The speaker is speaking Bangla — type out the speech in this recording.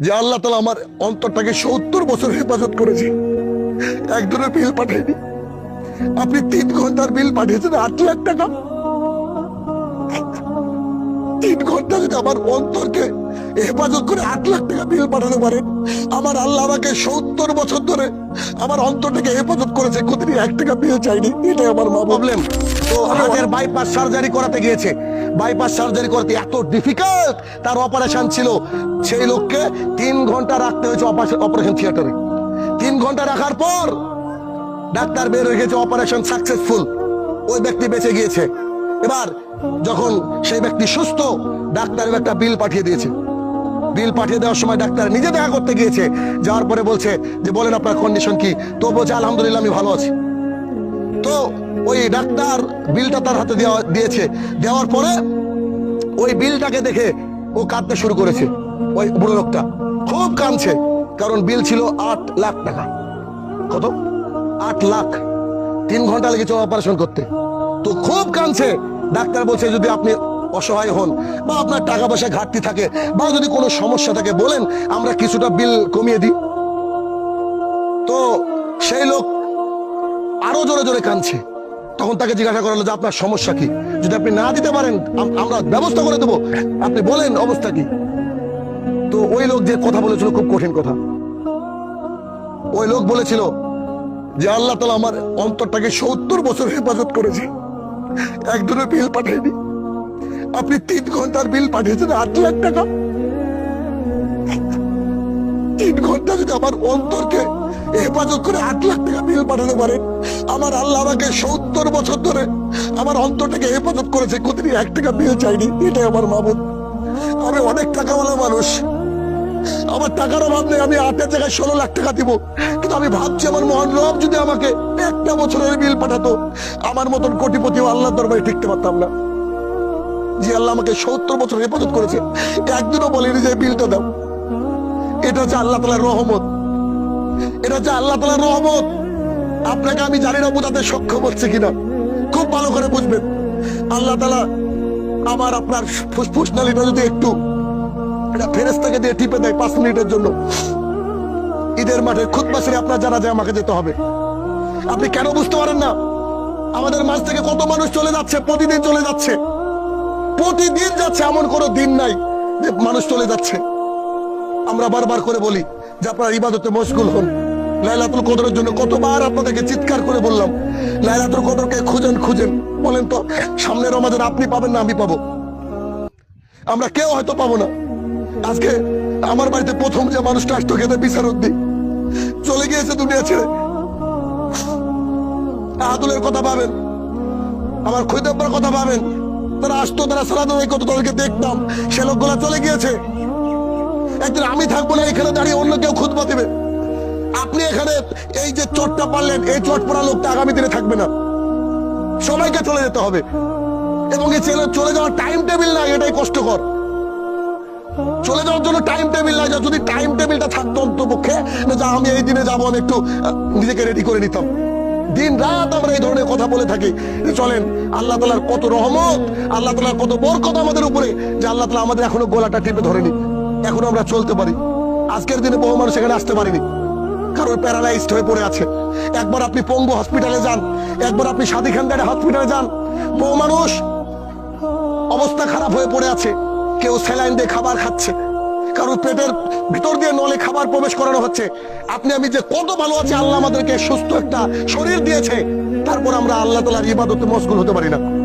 যে আল্লাহ তালা আমার অন্তরটাকে সত্তর বছর হেফাজত করেছে। একজনের বিল পাঠায়নি। আপনি তিন ঘণ্টার বিল পাঠিয়েছেন আট লাখ টাকা। তিন ঘণ্টা যদি আমার অন্তরকে হেফাজত করে আট লাখ টাকা বিল পাঠাতে পারেন আমার আল্লাহ আমাকে সত্তর বছর ধরে আমার অন্তরটাকে হেফাজত করেছে কোনদিন এক টাকা বিল চাইনি। এটাই আমার মা প্রবলেম তো আমাদের বাইপাস সার্জারি করাতে গিয়েছে। বাইপাস সার্জারি করতে এত ডিফিকাল্ট তার অপারেশন ছিল। সেই লোককে তিন ঘণ্টা রাখতে হয়েছে অপারেশন থিয়েটারে তিন ঘণ্টা রাখার পর ডাক্তার বের হয়ে গেছে অপারেশন সাকসেসফুল ওই ব্যক্তি বেঁচে গিয়েছে। এবার যখন সেই ব্যক্তি সুস্থ, ডাক্তার একটা বিল পাঠিয়ে দিয়েছে। বিল পাঠিয়ে দেওয়ার সময় ডাক্তার নিজে দেখা করতে গিয়েছে। যাওয়ার পরে বলছে যে, বলেন আপনার কন্ডিশন কি? তো বলছে আলহামদুলিল্লাহ, আমি ভালো আছি। তো ওই ডাক্তার বিলটা তার হাতে দেওয়া দিয়েছে। দেওয়ার পরে ওই বিলটাকে দেখে ও কাঁদতে শুরু করেছে, ওই বুড়ো লোকটা। খুব কাঁদছে, কারণ বিল ছিল আট লাখ টাকা। কত? আট লাখ। তিন ঘণ্টা লেগেছে অপারেশন করতে। তো খুব কাঁদছে। ডাক্তার বলছে, যদি আপনি অসহায় হন বা আপনার টাকা পয়সা ঘাটতি থাকে বা যদি কোনো সমস্যা থাকে, বলেন, আমরা কিছুটা বিল কমিয়ে দিই। তো সেই লোক আরও জোরে জোরে কাঁদছে। তখন তাকে জিজ্ঞাসা করা হলো যে, আপনার সমস্যা কি? যদি আপনি না দিতে পারেন আমরা ব্যবস্থা করে দেবো। আপনি বলেন অবস্থা কি? তো ওই লোক যে কথা বলেছিল, খুব কঠিন কথা। ওই লোক বলেছিল যে, আল্লাহ তালা আমার অন্তরটাকে সত্তর বছর হেফাজত করেছে। একজনের বিল পাঠায়নি। আপনি তিন ঘণ্টার বিল পাঠিয়েছেন আট লাখ টাকা। তিন ঘণ্টা যদি আমার অন্তরকে হেফাজত করে আট লাখ টাকা বিল পাঠাতে পারেন আমার আল্লাহ আমাকে সত্তর বছর ধরে আমার অন্তরটাকে হেফাজত করেছে কোনদিন এক টাকা বিল চাইনি। এটাই আমার মামুদ আমি অনেক টাকাওয়ালা মানুষ। আমার টাকার অভাব নেই, আমি আটের জায়গায় ষোলো লাখ টাকা দিব। কিন্তু আমি ভাবছি আমার মহান রব যদি আমাকে একটা বছরের বিল পাঠাতো, আমার মতন কোটিপতি আল্লাহ দরবারে টিকতে পারতাম না। যে আল্লাহ আমাকে সত্তর বছর হেফাজত করেছে, একদিনও বলিনি যে বিলটা দাও। এটা হচ্ছে আল্লাহ তালার রহমত। এটা হচ্ছে আল্লাহ তালার রহমত। আপনাকে আমি জানি না বোঝাতে সক্ষম হচ্ছে কিনা। খুব ভালো করে বুঝবেন। আল্লাহ তালা আমার আপনার ফুসফুস নালীটা যদি একটু এটা ফেরেস্তাকে দিয়ে টিপে দেয় পাঁচ মিনিটের জন্য। ঈদের মাঠে খুদ মাসে আপনার জানা যায় আমাকে যেতে হবে। আপনি কেন বুঝতে পারেন না? আমাদের মাঝ থেকে কত মানুষ চলে যাচ্ছে, প্রতিদিন চলে যাচ্ছে। প্রতিদিন যাচ্ছে, এমন কোনো দিন নাই যে মানুষ চলে যাচ্ছে। আমরা বারবার করে বলি যে আপনারা ইবাদতে মশগুল হন। লাইলাতুল কদরের জন্য কতবার আপনাদেরকে চিৎকার করে বললাম। লাইলাতুল কদরকে খুঁজেন খুঁজেন। বলেন তো, সামনে রমাজান আপনি পাবেন না আমি পাবো। আমরা কেউ হয়তো পাবো না। আজকে আমার বাড়িতে প্রথম যে মানুষটা আসতো খেতে বিচারক দিই চলে গিয়েছে দুনিয়া ছেড়ে। আদুলের কথা পাবেন আমার খৈদাব্বার কথা পাবেন তারা আসতো, তারা সারা দিন কত তাদেরকে দেখতাম। সে লোকগুলা চলে গিয়েছে। একদিন আমি থাকব না, এখানে দাঁড়িয়ে অন্য কেউ খুদবা দেবে। আপনি এখানে এই যে চোটটা পারলেন, এই চোট পড়া লোকটা আগামী দিনে থাকবে না। সবাইকে চলে যেতে হবে। এবং এই ছেলে চলে যাওয়ার টাইম টেবিল নাই, এটাই কষ্টকর। চলে যাওয়ার জন্য টাইম টেবিল নাই, যদি টাইম টেবিলটা থাকতো অন্তপক্ষে আমি এই দিনে যাব একটু নিজেকে রেডি করে নিতাম। দিন রাত আমরা এই ধরনের কথা বলে থাকি। চলেন, আল্লাহ তালার কত রহমত, আল্লাহ তালার কত বরকত আমাদের উপরে, যে আল্লাহ তালা আমাদের এখনও গলাটা টিপে ধরেনি। এখনও আমরা চলতে পারি। আজকের দিনে বহু মানুষ এখানে আসতে পারিনি। কারণ প্যারালাইজড হয়ে পড়ে আছে। একবার আপনি পঙ্গু হসপিটালে যান, একবার আপনি সাদি খানদারে হসপিটালে যান। বহু মানুষ অবস্থা খারাপ হয়ে পড়ে আছে। কেউ স্যালাইন দিয়ে খাবার খাচ্ছে। কারণ পেটের ভিতর দিয়ে নলে খাবার প্রবেশ করানো হচ্ছে। আপনি আমি যে কত ভালো আছে, আল্লাহ আমাদেরকে সুস্থ একটা শরীর দিয়েছে, তারপর আমরা আল্লাহ তালার ইবাদতে মশগুল হতে পারি না।